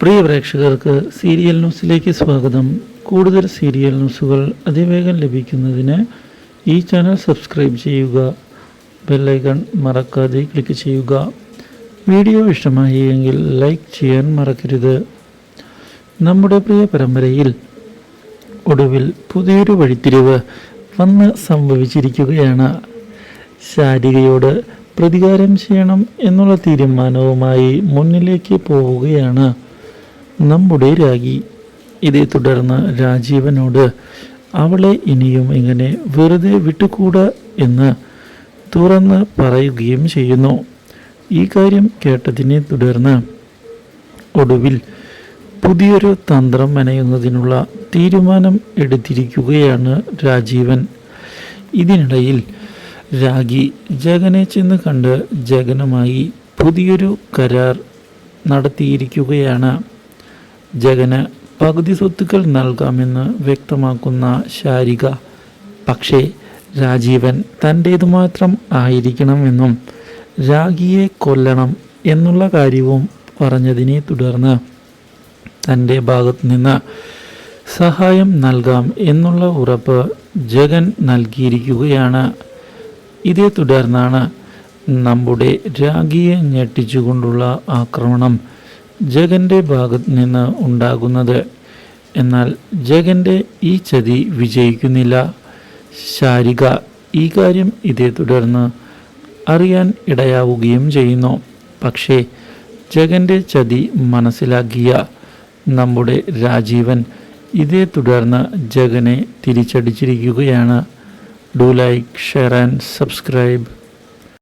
പ്രിയ പ്രേക്ഷകർക്ക് സീരിയൽ ന്യൂസിലേക്ക് സ്വാഗതം. കൂടുതൽ സീരിയൽ ന്യൂസുകൾ അതിവേഗം ലഭിക്കുന്നതിന് ഈ ചാനൽ സബ്സ്ക്രൈബ് ചെയ്യുക. ബെല്ലൈക്കൺ മറക്കാതെ ക്ലിക്ക് ചെയ്യുക. വീഡിയോ ഇഷ്ടമായി എങ്കിൽ ലൈക്ക് ചെയ്യാൻ മറക്കരുത്. നമ്മുടെ പ്രിയ പരമ്പരയിൽ ഒടുവിൽ പുതിയൊരു വഴിത്തിരിവ് വന്ന് സംഭവിച്ചിരിക്കുകയാണ്. ശാരികയോട് പ്രതികാരം ചെയ്യണം എന്നുള്ള തീരുമാനവുമായി മുന്നിലേക്ക് പോവുകയാണ്. നമ്മുടെ രാഗി. ഇതേ തുടർന്ന് രാജീവനോട് അവളെ ഇനിയും ഇങ്ങനെ വെറുതെ വിട്ടുകൂടാ എന്ന് തുറന്ന് പറയുകയും ചെയ്യുന്നു. ഈ കാര്യം കേട്ടതിനെ തുടർന്ന് ഒടുവിൽ പുതിയൊരു തന്ത്രം മെനയുന്നതിനുള്ള തീരുമാനം എടുത്തിരിക്കുകയാണ് രാജീവൻ. ഇതിനിടയിൽ രാഗി ജഗനെ ചെന്ന് കണ്ട് ജഗനുമായി പുതിയൊരു കരാർ നടത്തിയിരിക്കുകയാണ്. ജഗന് പകുതി സ്വത്തുക്കൾ നൽകാമെന്ന് വ്യക്തമാക്കുന്ന ശാരിക. പക്ഷേ രാജീവൻ തന്റേതു മാത്രം ആയിരിക്കണമെന്നും രാഗിയെ കൊല്ലണം എന്നുള്ള കാര്യവും പറഞ്ഞതിനെ തുടർന്ന് തന്റെ ഭാഗത്ത് നിന്ന് സഹായം നൽകാം എന്നുള്ള ഉറപ്പ് ജഗൻ നൽകിയിരിക്കുകയാണ്. ഇതേ തുടർന്നാണ് നമ്മുടെ രാഗിയെ ഞെട്ടിച്ചുകൊണ്ടുള്ള ആക്രമണം. ജഗന്റെ ഭാഗത്ത് നിന്ന് ഉണ്ടാകുന്നത്. എന്നാൽ ജഗന്റെ ഈ ചതി വിജയിക്കുന്നില്ല. ശാരിക ഈ കാര്യം ഇതേ തുടർന്ന് അറിയാൻ ഇടയാവുകയും ചെയ്യുന്നു. പക്ഷേ ജഗന്റെ ചതി മനസ്സിലാക്കിയ നമ്മുടെ രാജീവൻ ഇതേ തുടർന്ന് ജഗനെ തിരിച്ചടിച്ചിരിക്കുകയാണ്. Do like share and subscribe